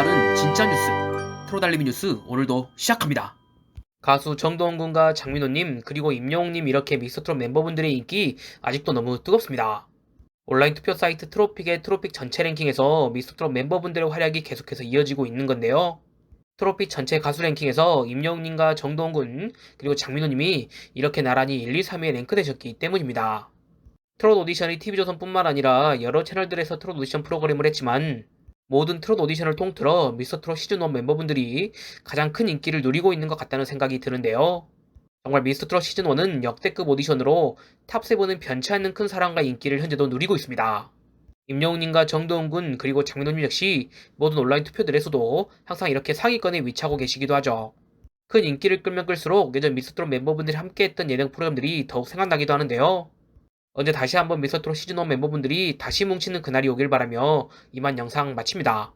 빠른 진짜 뉴스 트로달리미 뉴스 오늘도 시작합니다. 가수 정동원 군과 장민호님 그리고 임영웅님 이렇게 미스터트롯 멤버분들의 인기 아직도 너무 뜨겁습니다. 온라인 투표 사이트 트로픽의 트로픽 전체 랭킹에서 미스터트롯 멤버분들의 활약이 계속해서 이어지고 있는 건데요. 트로픽 전체 가수 랭킹에서 임영웅님과 정동원 군 그리고 장민호님이 이렇게 나란히 1, 2, 3위에 랭크되셨기 때문입니다. 트롯 오디션이 TV조선뿐만 아니라 여러 채널들에서 트롯 오디션 프로그램을 했지만 모든 트롯 오디션을 통틀어 미스터 트롯 시즌1 멤버분들이 가장 큰 인기를 누리고 있는 것 같다는 생각이 드는데요. 정말 미스터 트롯 시즌1은 역대급 오디션으로 탑7은 변치 않는 큰 사랑과 인기를 현재도 누리고 있습니다. 임영웅님과 정도훈 군 그리고 장민호님 역시 모든 온라인 투표들에서도 항상 이렇게 상위권에 위치하고 계시기도 하죠. 큰 인기를 끌면 끌수록 예전 미스터 트롯 멤버분들이 함께했던 예능 프로그램들이 더욱 생각나기도 하는데요. 언제 다시 한번 미스터 트롯 시즌1 멤버분들이 다시 뭉치는 그날이 오길 바라며 이만 영상 마칩니다.